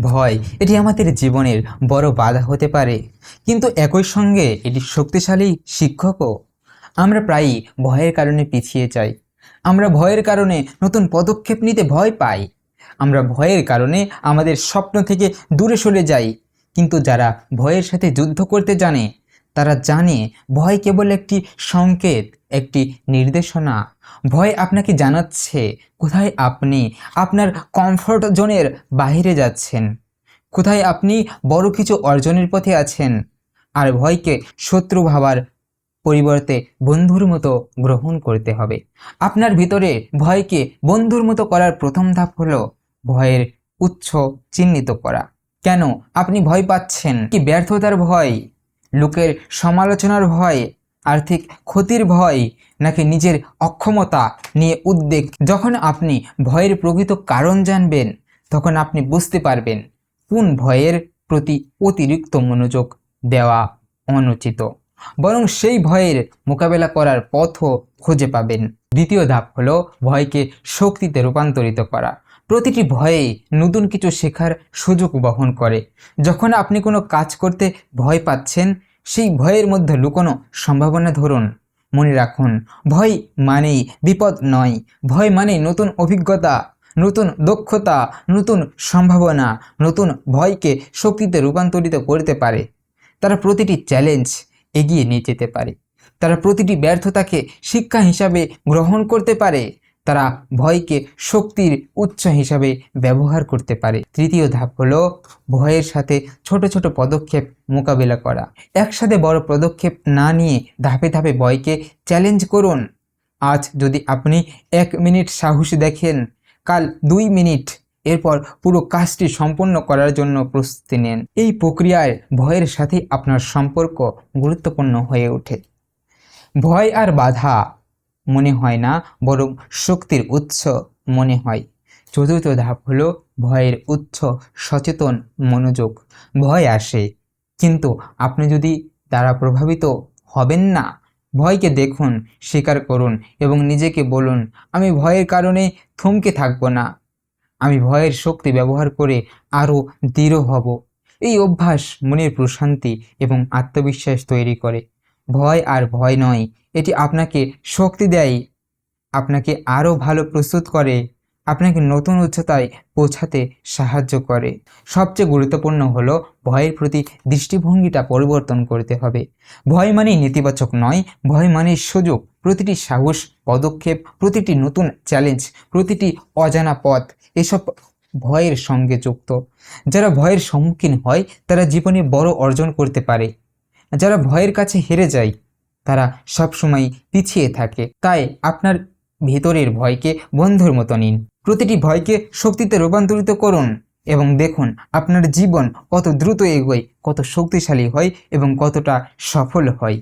ভয়, এটি আমাদের জীবনের বড় বাধা হতে পারে। কিন্তু একই সঙ্গে এটি শক্তিশালী শিক্ষকও। আমরা প্রায়ই ভয়ের কারণে পিছিয়ে যাই। আমরা ভয়ের কারণে নতুন পদক্ষেপ নিতে ভয় পাই। আমরা ভয়ের কারণে আমাদের স্বপ্ন থেকে দূরে সরে যাই। কিন্তু যারা ভয়ের সাথে যুদ্ধ করতে জানে তারা জানে ভয় কেবল একটি সংকেত, একটি নির্দেশনা। ভয় আপনাকে জানাচ্ছে, কোথায় আপনি? আপনার কমফর্ট জোনের বাইরে যাচ্ছেন। কোথায় আপনি? বড় কিছু অর্জনের পথে আছেন। আর ভয়কে শত্রু ভাবার পরিবর্তে বন্ধুর মতো গ্রহণ করতে হবে। আপনার ভিতরে ভয়কে বন্ধুর মতো করার প্রথম ধাপ হলো ভয়ের উৎস চিহ্নিত করা। কেন? আপনি ভয় পাচ্ছেন। কি ব্যর্থতার ভয়? লোকের সমালোচনার ভয়, আর্থিক ক্ষতির ভয় নাকি নিজের অক্ষমতা নিয়ে উদ্বেগ। যখন আপনি ভয়ের প্রকৃত কারণ জানবেন, তখন আপনি বুঝতে পারবেন কোন ভয়ের প্রতি অতিরিক্ত মনোযোগ দেওয়া অনুচিত। বরং সেই ভয়ের মোকাবেলা করার পথও খুঁজে পাবেন। দ্বিতীয় ধাপ হলো ভয়কে শক্তিতে রূপান্তরিত করা। প্রতিটি ভয়ে নতুন কিছু শেখার সুযোগ বহন করে। যখন আপনি কোনো কাজ করতে ভয় পাচ্ছেন, সেই ভয়ের মধ্যে লুকোনো সম্ভাবনা ধরুন। মনে রাখুন, ভয় মানেই বিপদ নয়। ভয় মানেই নতুন অভিজ্ঞতা, নতুন দক্ষতা, নতুন সম্ভাবনা, নতুন ভয়কে শক্তিতে রূপান্তরিত করতে পারে। তারা প্রতিটি চ্যালেঞ্জ এগিয়ে নিয়ে যেতে পারে। তারা প্রতিটি ব্যর্থতাকে শিক্ষা হিসাবে গ্রহণ করতে পারে। তারা ভয়কে শক্তির উৎস হিসাবে ব্যবহার করতে পারে। তৃতীয় ধাপ হলো ভয়ের সাথে ছোট ছোট পদক্ষেপ মোকাবিলা করা। একসাথে বড় পদক্ষেপ না নিয়ে ধাপে ধাপে ভয়কে চ্যালেঞ্জ করুন। আজ যদি আপনি এক মিনিট সাহস দেখেন, কাল দুই মিনিট। এরপর পুরো কাজটি সম্পূর্ণ করার জন্য প্রস্তুতি নেন। এই প্রক্রিয়ায় ভয়ের সাথে আপনার সম্পর্ক গুরুত্বপূর্ণ হয়ে ওঠে। ভয় আর বাধা মনে হয় না, বরং শক্তির উৎস মনে হয়। চতুর্থ ধাপ হলো ভয়ের উৎস, সচেতন মনোযোগ। ভয় আসে, কিন্তু আপনি যদি দ্বারা প্রভাবিত হবেন না, ভয়কে দেখুন, স্বীকার করুন এবং নিজেকে বলুন, আমি ভয়ের কারণে থমকে থাকব না। আমি ভয়ের শক্তি ব্যবহার করে আরও দৃঢ় হব। এই অভ্যাস মনের প্রশান্তি এবং আত্মবিশ্বাস তৈরি করে। ভয় আর ভয় নয়। এটি আপনাকে শক্তি দেয়, আপনাকে আরও ভালো প্রস্তুত করে, আপনাকে নতুন উচ্চতায় পৌঁছাতে সাহায্য করে। সবচেয়ে গুরুত্বপূর্ণ হলো ভয়ের প্রতি দৃষ্টিভঙ্গিটা পরিবর্তন করতে হবে। ভয় মানেই নেতিবাচক নয়, ভয় মানেই সুযোগ। প্রতিটি সাহস, পদক্ষেপ, প্রতিটি নতুন চ্যালেঞ্জ, প্রতিটি অজানা পথ, এসব ভয়ের সঙ্গে যুক্ত। যারা ভয়ের সম্মুখীন হয়, তারা জীবনে বড় অর্জন করতে পারে। যারা ভয়ের কাছে হেরে যায়, তারা সবসময় পিছিয়ে থাকে। তাই আপনার ভেতরের ভয়কে বন্ধুর মতো নিন। প্রতিটি ভয়কে শক্তিতে রূপান্তরিত করুন এবং দেখুন আপনার জীবন কত দ্রুত এগোয়, কত শক্তিশালী হয় এবং কতটা সফল হয়।